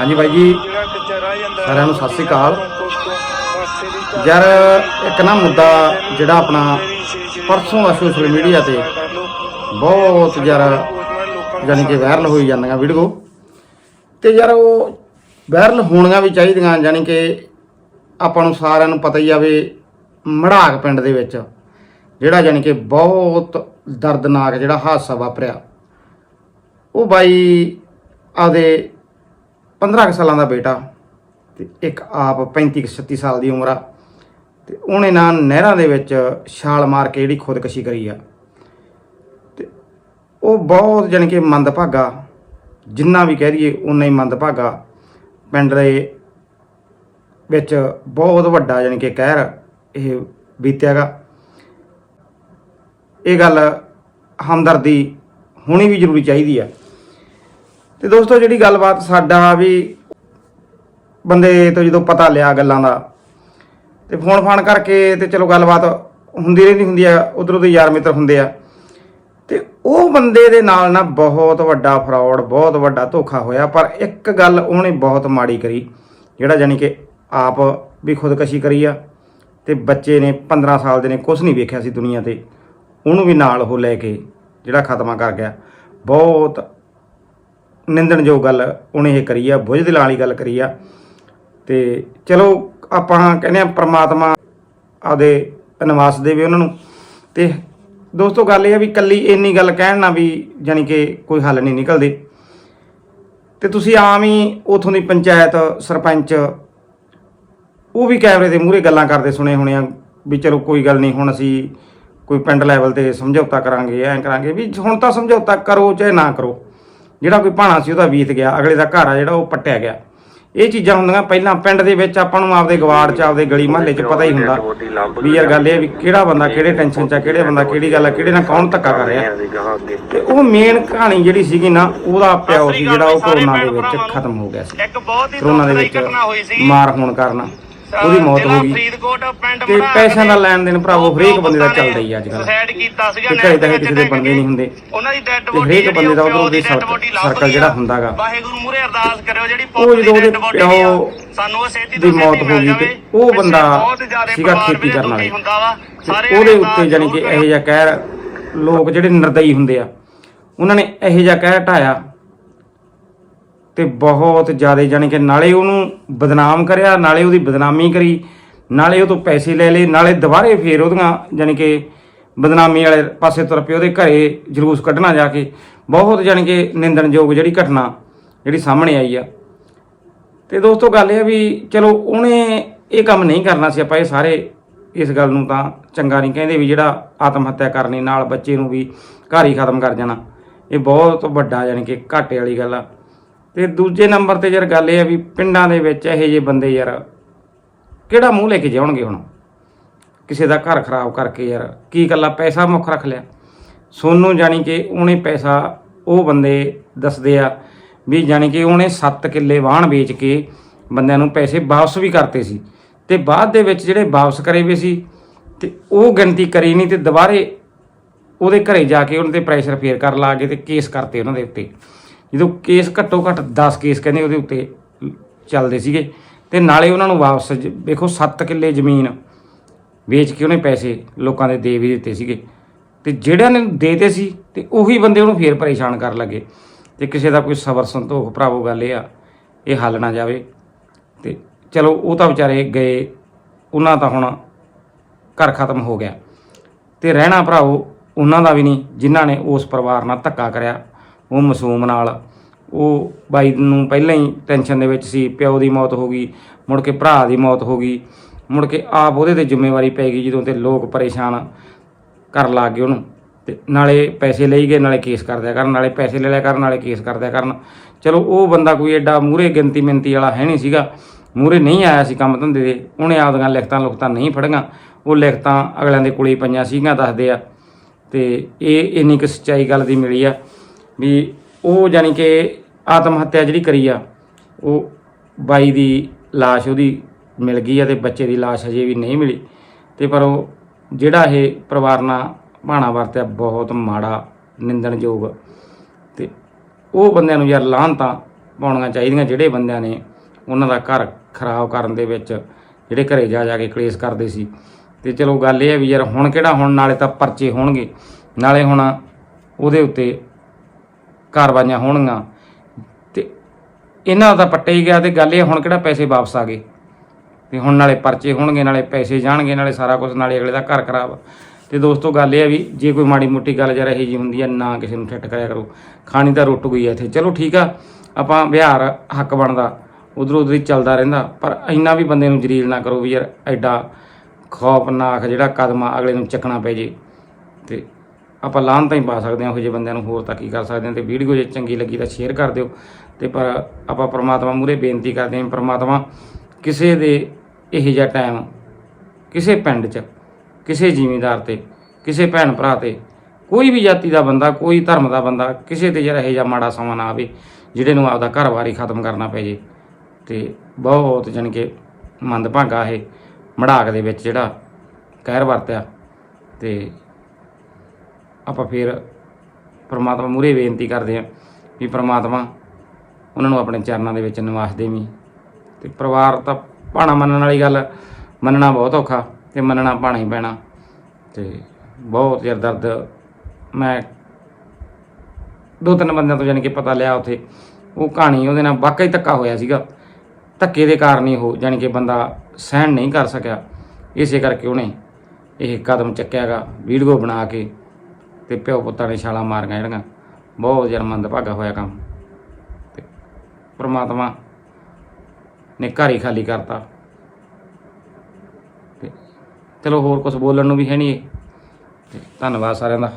ਹਾਂਜੀ ਬਾਈ ਜੀ। ਸਾਰਿਆਂ ਨੂੰ ਸਤਿ ਸ੍ਰੀ ਅਕਾਲ। ਯਾਰ, ਇੱਕ ਨਾ ਮੁੱਦਾ ਜਿਹੜਾ ਆਪਣਾ ਪਰਸੋਂ ਦਾ ਸੋਸ਼ਲ ਮੀਡੀਆ ਤੇ ਬਹੁਤ ਯਾਰ ਯਾਨੀ ਕਿ ਵਾਇਰਲ ਹੋਈ ਜਾਂਦੀਆਂ ਵੀਡੀਓ ਤੇ ਯਾਰ ਉਹ ਵਾਇਰਲ ਹੋਣੀਆਂ ਵੀ ਚਾਹੀਦੀਆਂ ਯਾਨੀ ਕਿ ਆਪਾਂ ਨੂੰ ਸਾਰਿਆਂ ਨੂੰ ਪਤਾ ਹੀ ਆਵੇ ਮੜਾਕ ਪਿੰਡ ਦੇ ਵਿੱਚ ਜਿਹੜਾ ਯਾਨੀ ਕਿ ਬਹੁਤ ਦਰਦਨਾਕ ਜਿਹੜਾ ਹਾਦਸਾ ਵਾਪਰਿਆ। ਉਹ ਬਾਈ ਆਪਦੇ 15 ਕੁ ਸਾਲਾਂ ਦਾ ਬੇਟਾ ਤੇ ਇੱਕ ਆਪ 35 ਕੁ 36 ਸਾਲ ਦੀ ਉਮਰ ਆ। ਤੇ ਉਹਨੇ ਨਾ ਨਹਿਰਾਂ ਦੇ ਵਿੱਚ ਛਾਲ ਮਾਰ ਕੇ ਜਿਹੜੀ ਖੁਦਕਸ਼ੀ ਕਰੀ ਆ। ਤੇ ਉਹ ਬਹੁਤ ਜਾਣੀ ਕਿ ਮੰਦਭਾਗਾ, ਜਿੰਨਾ ਵੀ ਕਹਿ ਦਈਏ ਉਨਾ ਹੀ ਮੰਦਭਾਗਾ ਪਿੰਡ ਦੇ ਵਿੱਚ ਬਹੁਤ ਵੱਡਾ ਜਾਣੀ ਕਿ ਕਹਿਰ ਇਹ ਬੀਤਿਆਗਾ। ਇਹ ਗੱਲ ਹਮਦਰਦੀ ਹੋਣੀ ਵੀ ਜ਼ਰੂਰੀ ਚਾਹੀਦੀ ਆ। ਤੇ ਦੋਸਤੋ ਜਿਹੜੀ ਗੱਲਬਾਤ ਸਾਡਾ ਵੀ ਬੰਦੇ ਤੋਂ ਜਦੋਂ ਪਤਾ ਲਿਆ ਗੱਲਾਂ ਦਾ, ਤੇ ਫੋਨ ਫਾਨ ਕਰਕੇ ਤੇ ਚਲੋ ਗੱਲਬਾਤ ਹੁੰਦੀ ਰਹਿੰਦੀ ਹੁੰਦੀ ਆ, ਉਧਰੋਂ ਦੇ ਯਾਰ ਮਿੱਤਰ ਹੁੰਦੇ ਆ। ਤੇ ਉਹ ਬੰਦੇ ਦੇ ਨਾਲ ਨਾ ਬਹੁਤ ਵੱਡਾ ਫਰਾਡ ਬਹੁਤ ਵੱਡਾ ਧੋਖਾ ਹੋਇਆ, ਪਰ ਇੱਕ ਗੱਲ ਉਹਨੇ ਬਹੁਤ ਮਾੜੀ ਕਰੀ, ਜਿਹੜਾ ਜਾਨੀ ਕਿ ਆਪ ਵੀ ਖੁਦਕਸ਼ੀ ਕਰੀ ਆ, ਤੇ ਬੱਚੇ ਨੇ 15 ਸਾਲ ਦੇ ਨੇ ਕੁਝ ਨਹੀਂ ਵੇਖਿਆ ਸੀ ਦੁਨੀਆ ਤੇ, ਉਹਨੂੰ ਵੀ ਨਾਲ ਉਹ ਲੈ ਕੇ ਜਿਹੜਾ ਖਤਮਾ ਕਰ ਗਿਆ। ਬਹੁਤ ਨਿੰਦਣਯੋਗ ਗੱਲ ਉਹਨੇ ਇਹ ਕਰੀ ਆ, ਬੁੱਝ ਦਿਲਾਂ ਵਾਲੀ ਗੱਲ ਕਰੀ ਆ। ਤੇ ਚਲੋ, ਆਪਾਂ ਕਹਿੰਦੇ ਆ ਪ੍ਰਮਾਤਮਾ ਆਦੇ ਨਿਵਾਸ ਦੇਵੇ ਉਹਨਾਂ ਨੂੰ। ਤੇ ਦੋਸਤੋ, ਗੱਲ ਇਹ ਆ ਵੀ ਕੱਲੀ ਇੰਨੀ ਗੱਲ ਕਹਿਣ ਨਾਲ ਵੀ ਜਾਨੀ ਕਿ ਕੋਈ ਹੱਲ ਨਹੀਂ ਨਿਕਲਦੇ। ਤੇ ਤੁਸੀਂ ਆਮ ਹੀ ਉਥੋਂ ਦੀ ਪੰਚਾਇਤ, ਸਰਪੰਚ, ਉਹ ਵੀ ਕੈਮਰੇ ਦੇ ਮੂਹਰੇ ਗੱਲਾਂ ਕਰਦੇ ਸੁਣੇ ਹੋਣੇ ਆ ਵੀ ਚਲੋ ਕੋਈ ਗੱਲ ਨਹੀਂ, ਹੁਣ ਅਸੀਂ ਕੋਈ ਪਿੰਡ ਲੈਵਲ ਤੇ ਸਮਝੌਤਾ ਕਰਾਂਗੇ, ਐਂ ਕਰਾਂਗੇ ਵੀ ਹੁਣ ਤਾਂ ਸਮਝੌਤਾ ਕਰੋ ਚਾਹੇ ਨਾ ਕਰੋ। ਜਿਹੜਾ ਕੋਈ ਭਾਣਾ ਸੀ ਉਹਦਾ ਬੀਤ ਗਿਆ ਅਗਲੇ ਦਾ ਘਰ ਆ ਜਿਹੜਾ ਉਹ ਪੱਟਿਆ ਗਿਆ। ਇਹ ਚੀਜ਼ਾਂ ਹੁੰਦੀਆਂ ਪਹਿਲਾਂ ਪਿੰਡ ਦੇ ਵਿੱਚ ਆਪਾਂ ਨੂੰ ਆਪਦੇ ਗਵਾੜ 'ਚ ਆਪਦੇ ਗਲੀ ਮਹੱਲੇ 'ਚ ਪਤਾ ਹੀ ਹੁੰਦਾ ਵੀ ਯਾਰ ਗੱਲ ਇਹ ਆ ਵੀ ਕਿਹੜਾ ਬੰਦਾ ਕਿਹੜੇ ਟੈਨਸ਼ਨ 'ਚ ਆ ਕਿਹੜੇ ਬੰਦਾ ਕਿਹੜੀ ਗੱਲ ਆ ਕਿਹੜੇ ਨਾਲ ਕੌਣ ਧੱਕਾ ਕਰ ਰਿਹਾ। ਤੇ ਉਹ ਮੇਨ ਕਹਾਣੀ ਜਿਹੜੀ ਸੀਗੀ ਨਾ ਉਹਦਾ ਪਿਓ ਸੀ ਜਿਹੜਾ ਉਹ ਕਰੋਨਾ ਦੇ ਵਿੱਚ ਖਤਮ ਹੋ ਗਿਆ ਸੀ। ਇੱਕ ਬਹੁਤ ਹੀ ਕਰੋਨਾ ਦੇ ਦੁਖਦਾਈ ਵਿੱਚ ਘਟਨਾ ਹੋਈ ਸੀ। ਮਾਰ ਹੋਣ ਕਾਰਨ। ਉਹਦੀ ਮੌਤ ਹੋ ਗਈ। ਫਰੀਦਕੋਟ ਪਿੰਡ ਤੇ ਪੈਸਿਆਂ ਦਾ ਲੈਣ ਦੇਣ ਭਰਾਵੋ ਹਰੇਕ ਬੰਦੇ ਦਾ ਚੱਲਦਾ ਹੀ ਅੱਜ ਕੱਲ੍ਹ। ਸੁਸਾਇਡ ਕੀਤਾ ਸੀਗਾ ਘਰੇ ਤਾਂ ਕਿਸੇ ਦੇ ਬਣਦੇ ਨਹੀਂ ਹੁੰਦੇ। ਉਹਨਾਂ ਦੀ ਡੈੱਡ ਬੋਡੀ ਹਰੇਕ ਬੰਦੇ ਦਾ ਉਧਰੋਂ ਦੀ ਸਰਕਲ ਜਿਹੜਾ ਹੁੰਦਾਗਾ। ਵਾਹਿਗੁਰੂ ਮੂਰੇ ਅਰਦਾਸ ਕਰਿਓ ਜਿਹੜੀ ਪੁੱਤ ਦੀ ਡੈੱਡ ਬੋਡੀ ਸਾਨੂੰ ਉਹ ਛੇਤੀ ਦੀ ਮੌਤ ਹੋ ਗਈ ਤੇ। ਉਹ ਬੰਦਾ ਸੀਗਾ ਖੇਤੀ ਕਰਨ ਵਾਲੇ। ਉਹਦੇ ਉੱਤੇ ਜਾਨੀ ਕਿ ਇਹੋ ਜਿਹਾ ਕਹਿਰ ਲੋਕ ਜਿਹੜੇ ਨਿਰਦਈ ਹੁੰਦੇ ਆ। ਉਹਨਾਂ ਨੇ ਇਹੋ ਜਿਹਾ ਕਹਿਰ ਢਾਇਆ ਤੇ ਬਹੁਤ ਜ਼ਿਆਦਾ ਜਾਨੀ ਕਿ ਨਾਲੇ ਉਹਨੂੰ ਬਦਨਾਮ ਕਰਿਆ, ਨਾਲੇ ਉਹਦੀ ਬਦਨਾਮੀ ਕਰੀ, ਨਾਲੇ ਉਹ ਤੋਂ ਪੈਸੇ ਲੈ ਲਏ, ਨਾਲੇ ਦੁਬਾਰੇ ਫੇਰ ਉਹਦੀਆਂ ਜਾਨੀ ਕਿ ਬਦਨਾਮੀ ਵਾਲੇ ਪਾਸੇ ਤੁਰ ਪਏ ਉਹਦੇ ਘਰੇ ਜਲੂਸ ਕੱਢਣਾ ਜਾ ਕੇ। ਬਹੁਤ ਜਾਨੀ ਕਿ ਨਿੰਦਣਯੋਗ ਜਿਹੜੀ ਘਟਨਾ ਜਿਹੜੀ ਸਾਹਮਣੇ ਆਈ ਆ। ਤੇ ਦੋਸਤੋ ਗੱਲ ਇਹ ਆ ਵੀ ਚਲੋ ਉਹਨੇ ਇਹ ਕੰਮ ਨਹੀਂ ਕਰਨਾ ਸੀ ਆਪਾਂ ਇਹ ਸਾਰੇ ਇਸ ਗੱਲ ਨੂੰ ਤਾਂ ਚੰਗਾ ਨਹੀਂ ਕਹਿੰਦੇ ਵੀ ਜਿਹੜਾ ਆਤਮ ਹੱਤਿਆ ਕਰਨੀ ਨਾਲ ਬੱਚੇ ਨੂੰ ਵੀ ਘਰ ਹੀ ਖਤਮ ਕਰ ਜਾਣਾ। ਇਹ ਬਹੁਤ ਵੱਡਾ ਯਾਨੀ ਕਿ ਘਾਟੇ ਵਾਲੀ ਗੱਲ ਆ। ਤੇ ਦੂਜੇ ਨੰਬਰ ਤੇ ਯਾਰ ਗੱਲ ਇਹ ਆ ਵੀ ਪਿੰਡਾਂ ਦੇ ਵਿੱਚ ਇਹੋ ਜਿਹੇ ਬੰਦੇ ਯਾਰ ਕਿਹੜਾ ਮੂੰਹ ਲੈ ਕੇ ਜਾਣਗੇ ਹੁਣ? ਕਿਸੇ ਦਾ ਘਰ ਖਰਾਬ ਕਰਕੇ ਯਾਰ, ਕੀ ਗੱਲਾਂ ਪੈਸਾ ਮੁੱਖ ਰੱਖ ਲਿਆ? ਸੋਨੂੰ ਜਾਣੀ ਕਿ ਉਹਨੇ ਪੈਸਾ, ਉਹ ਬੰਦੇ ਦੱਸਦੇ ਆ ਵੀ ਜਾਣੀ ਕਿ ਉਹਨੇ 7 ਕਿੱਲੇ ਵਾਹਣ ਵੇਚ ਕੇ ਬੰਦਿਆਂ ਨੂੰ ਪੈਸੇ ਵਾਪਸ ਵੀ ਕਰਤੇ ਸੀ ਤੇ ਬਾਅਦ ਦੇ ਵਿੱਚ ਜਿਹੜੇ ਵਾਪਸ ਕਰੇ ਵੀ ਸੀ ਤੇ ਉਹ ਗਿਣਤੀ ਕਰੀ ਨਹੀਂ ਤੇ ਦੁਬਾਰੇ ਉਹਦੇ ਘਰੇ ਜਾ ਕੇ ਉਹਨਾਂ ਤੇ ਪ੍ਰੈਸ਼ਰ ਫੇਰ ਕਰ ਲਾ ਕੇ ਤੇ ਕੇਸ ਕਰਤੇ ਉਹਨਾਂ ਦੇ ਉੱਤੇ। ਜਦੋਂ ਕੇਸ ਘੱਟੋ ਘੱਟ 10 ਕੇਸ ਕਹਿੰਦੇ ਉਹਦੇ ਉੱਤੇ ਚੱਲਦੇ ਸੀਗੇ, ਤੇ ਨਾਲੇ ਉਹਨਾਂ ਨੂੰ ਵਾਪਸ ਵੇਖੋ 7 ਕਿੱਲੇ ਜ਼ਮੀਨ ਵੇਚ ਕੇ ਉਹਨੇ ਪੈਸੇ ਲੋਕਾਂ ਦੇ ਦੇ ਵੀ ਦਿੱਤੇ ਸੀਗੇ। ਤੇ ਜਿਹੜਿਆਂ ਨੇ ਦੇਤੇ ਸੀ, ਤੇ ਉਹੀ ਬੰਦੇ ਉਹਨੂੰ ਫੇਰ ਪਰੇਸ਼ਾਨ ਕਰਨ ਲੱਗੇ। ਤੇ ਕਿਸੇ ਦਾ ਕੋਈ ਸਬਰ ਸੰਤੋਖ ਭਰਾਵੋ, ਗੱਲ ਇਹ ਆ, ਇਹ ਹੱਲ ਨਾ ਜਾਵੇ। ਤੇ ਚਲੋ ਉਹ ਤਾਂ ਵਿਚਾਰੇ ਗਏ, ਉਹਨਾਂ ਤਾਂ ਹੁਣ ਘਰ ਖਤਮ ਹੋ ਗਿਆ। ਤੇ ਰਹਿਣਾ ਭਰਾਵੋ, ਉਹਨਾਂ ਦਾ ਵੀ ਨਹੀਂ, ਜਿਨ੍ਹਾਂ ਨੇ ਉਸ ਪਰਿਵਾਰ ਨਾਲ ਧੱਕਾ ਕਰਿਆ। ਉਹ ਮਾਸੂਮ ਨਾਲ ਉਹ ਬਾਈ ਨੂੰ ਪਹਿਲਾਂ ਹੀ ਟੈਨਸ਼ਨ ਦੇ ਵਿੱਚ ਸੀ, ਪਿਓ ਦੀ ਮੌਤ ਹੋ ਗਈ, ਮੁੜ ਕੇ ਭਰਾ ਦੀ ਮੌਤ ਹੋ ਗਈ, ਮੁੜ ਕੇ ਆਪ ਉਹਦੇ ਤੇ ਜ਼ਿੰਮੇਵਾਰੀ ਪੈ ਗਈ ਜਦੋਂ ਤੇ ਲੋਕ ਪਰੇਸ਼ਾਨ ਕਰਨ ਲੱਗ ਗਏ ਉਹਨੂੰ। ਤੇ ਨਾਲੇ ਪੈਸੇ ਲਈ ਗਏ, ਨਾਲੇ ਕੇਸ ਕਰ ਦਿਆ ਕਰਨ, ਨਾਲੇ ਪੈਸੇ ਲੈ ਲਿਆ ਕਰਨ, ਨਾਲੇ ਕੇਸ ਕਰ ਦਿਆ ਕਰਨ। ਚਲੋ ਉਹ ਬੰਦਾ ਕੋਈ ਐਡਾ ਮੂਰੇ ਗਿਣਤੀ ਮਿੰਤੀ ਵਾਲਾ ਹੈ ਨਹੀਂ ਸੀਗਾ। ਮੂਰੇ ਨਹੀਂ ਆਇਆ ਸੀ ਕੰਮ ਧੰਦੇ ਦੇ, ਉਹਨੇ ਆਪਦੀਆਂ ਲਿਖਤਾਂ ਲੁਖਤਾਂ ਨਹੀਂ ਫੜੀਆਂ। ਉਹ ਲਿਖਤਾਂ ਅਗਲਿਆਂ ਦੇ ਕੋਲੇ ਪਈਆਂ ਸੀਗੀਆਂ, ਦੱਸਦੇ ਆ। ਤੇ ਇਹ ਇੰਨੀ ਕੁ ਸੱਚਾਈ ਗੱਲ ਦੀ ਮਿਲੀ ਆ। ਵੀ ਉਹ ਜਾਨੀ ਕਿ ਆਤਮ ਹੱਤਿਆ ਜਿਹੜੀ ਕਰੀ ਆ, ਉਹ ਬਾਈ ਦੀ ਲਾਸ਼ ਉਹਦੀ ਮਿਲ ਗਈ ਆ ਤੇ ਬੱਚੇ ਦੀ ਲਾਸ਼ ਅਜੇ ਵੀ ਨਹੀਂ ਮਿਲੀ। ਤੇ ਪਰ ਉਹ ਜਿਹੜਾ ਇਹ ਪਰਿਵਾਰ ਨਾਲ ਭਾਣਾ ਵਰਤਿਆ, ਬਹੁਤ ਮਾੜਾ, ਨਿੰਦਣਯੋਗ। ਤੇ ਉਹ ਬੰਦਿਆਂ ਨੂੰ ਯਾਰ ਲਾਹਨਤਾਂ ਪਾਉਣੀਆਂ ਚਾਹੀਦੀਆਂ, ਜਿਹੜੇ ਬੰਦਿਆਂ ਨੇ ਉਹਨਾਂ ਦਾ ਘਰ ਖਰਾਬ ਕਰਨ ਦੇ ਵਿੱਚ ਜਿਹੜੇ ਘਰੇ ਜਾ ਜਾ ਕੇ ਕਲੇਸ਼ ਕਰਦੇ ਸੀ। ਤੇ ਚਲੋ ਗੱਲ ਇਹ ਹੈ ਵੀ ਯਾਰ ਹੁਣ ਕਿਹੜਾ, ਹੁਣ ਨਾਲੇ ਤਾਂ ਪਰਚੇ ਹੋਣਗੇ। ਨਾਲੇ ਹੁਣ ਉਹਦੇ ਉੱਤੇ ਕਾਰਵਾਈਆਂ ਹੋਣਗੀਆਂ। ਤੇ ਇਹਨਾਂ ਦਾ ਤਾਂ ਪੱਟੇ ਹੀ ਗਿਆ ਤੇ ਗੱਲ ਇਹ ਹੁਣ ਕਿਹੜਾ ਪੈਸੇ ਵਾਪਸ ਆ ਗਏ? ਤੇ ਹੁਣ ਨਾਲੇ ਪਰਚੇ ਹੋਣਗੇ, ਨਾਲੇ ਪੈਸੇ ਜਾਣਗੇ, ਨਾਲੇ ਸਾਰਾ ਕੁਝ ਨਾਲੇ ਅਗਲੇ ਦਾ ਘਰ ਖਰਾਬ। ਤੇ ਦੋਸਤੋ ਗੱਲ ਇਹ ਆ ਵੀ ਜੇ ਕੋਈ ਮਾੜੀ ਮੋਟੀ ਗੱਲ ਜਰਾ ਇਹੀ ਜੀ ਹੁੰਦੀ ਹੈ ਨਾ ਕਿਸੇ ਨੂੰ ਠੱਟ ਕਰਿਆ ਕਰੋ। ਖਾਣੀ ਤਾਂ ਰੁੱਟ ਗਈ ਹੈ ਇੱਥੇ। ਚਲੋ ਠੀਕ ਆ, ਆਪਾਂ ਵਿਹਾਰ ਹੱਕ ਬਣਦਾ, ਉਧਰ ਉਧਰ ਹੀ ਚੱਲਦਾ ਰਹਿੰਦਾ, ਪਰ ਇੰਨਾ ਵੀ ਬੰਦੇ ਨੂੰ ਜਲੀਲ ਨਾ ਕਰੋ ਵੀ ਯਾਰ ਐਡਾ ਖੌਫਨਾਕ ਜਿਹੜਾ ਕਦਮ ਆ, ਅਗਲੇ ਨੂੰ ਚੱਕਣਾ ਪੈ ਜੇ। ਤੇ ਆਪਾਂ ਲਾਹਨ ਤਾਂ ਹੀ ਪਾ ਸਕਦੇ ਹਾਂ, ਉਹ ਜਿਹੇ ਬੰਦਿਆਂ ਨੂੰ ਹੋਰ ਤਾਂ ਕੀ ਕਰ ਸਕਦੇ ਹਾਂ, ਤੇ ਵੀਡੀਓ ਜੇ ਚੰਗੀ ਲੱਗੀ ਤਾਂ ਸ਼ੇਅਰ ਕਰ ਦਿਓ। ਤੇ ਪਰ ਆਪਾਂ ਪ੍ਰਮਾਤਮਾ ਮੂਰੇ ਬੇਨਤੀ ਕਰਦੇ ਹਾਂ, ਪ੍ਰਮਾਤਮਾ ਕਿਸੇ ਦੇ ਇਹ ਜਿਹਾ ਟਾਈਮ ਕਿਸੇ ਪਿੰਡ 'ਚ, ਕਿਸੇ ਜ਼ਿਮੀਂਦਾਰ ਤੇ, ਕਿਸੇ ਭੈਣ ਭਰਾ ਤੇ, ਕੋਈ ਵੀ ਜਾਤੀ ਦਾ ਬੰਦਾ, ਕੋਈ ਧਰਮ ਦਾ ਬੰਦਾ, ਕਿਸੇ ਤੇ ਜਿਹੜਾ ਇਹ ਜਿਹਾ ਮਾੜਾ ਸਮਾਂ ਨਾ ਆਵੇ, ਜਿਹੜੇ ਨੂੰ ਆਪਦਾ ਘਰ-ਬਾਰ ਖਤਮ ਕਰਨਾ ਪੈ ਜੇ। ਤੇ ਬਹੁਤ ਜਾਣੀ ਕਿ ਮੰਦਭਾਗਾ ਇਹ ਮੜਾਕ ਦੇ ਵਿੱਚ ਜਿਹੜਾ ਕਹਿਰ ਵਰਤਿਆ। ਤੇ ਆਪਾਂ ਫਿਰ ਪ੍ਰਮਾਤਮਾ ਮੂਰੇ ਬੇਨਤੀ ਕਰਦੇ ਹਾਂ ਵੀ ਪ੍ਰਮਾਤਮਾ ਉਹਨਾਂ ਨੂੰ ਆਪਣੇ ਚਰਨਾਂ ਦੇ ਵਿੱਚ ਨਿਵਾਸ ਦੇਵੀਂ। ਤੇ ਪਰਿਵਾਰ ਤਾਂ ਭਾਣਾ ਮੰਨਣ ਵਾਲੀ ਗੱਲ, ਮੰਨਣਾ ਬਹੁਤ ਔਖਾ ਤੇ ਮੰਨਣਾ ਭਾਣਾ ਹੀ ਪੈਣਾ। ਤੇ ਬਹੁਤ ਯਾਰ ਦਰਦ। ਮੈਂ ਦੋ ਤਿੰਨ ਬੰਦਿਆਂ ਤੋਂ ਜਾਣੀ ਕਿ ਪਤਾ ਲਿਆ ਉੱਥੇ, ਉਹ ਕਹਾਣੀ ਉਹਦੇ ਨਾਲ ਵਾਕਈ ਧੱਕਾ ਹੋਇਆ ਸੀਗਾ। ਧੱਕੇ ਦੇ ਕਾਰਨ ਹੀ ਉਹ ਜਾਣੀ ਕਿ ਬੰਦਾ ਸਹਿਣ ਨਹੀਂ ਕਰ ਸਕਿਆ। ਇਸੇ ਕਰਕੇ ਉਹਨੇ ਇਹ ਕਦਮ ਚੱਕਿਆਗਾ ਵੀਡੀਓ ਬਣਾ ਕੇ ਤੇ ਪਿਓ ਪੁੱਤਾਂ ਨੇ ਛਾਲਾਂ ਮਾਰੀਆਂ ਜਿਹੜੀਆਂ। ਬਹੁਤ ਯਾਰ ਮੰਦਭਾਗਾ ਹੋਇਆ ਕੰਮ। ਤੇ ਪ੍ਰਮਾਤਮਾ ਨੇ ਘਰ ਹੀ ਖਾਲੀ ਕਰਤਾ। ਤੇ ਚਲੋ ਹੋਰ ਕੁਝ ਬੋਲਣ ਨੂੰ ਵੀ ਹੈ ਨਹੀਂ ਤੇ ਧੰਨਵਾਦ ਸਾਰਿਆਂ ਦਾ।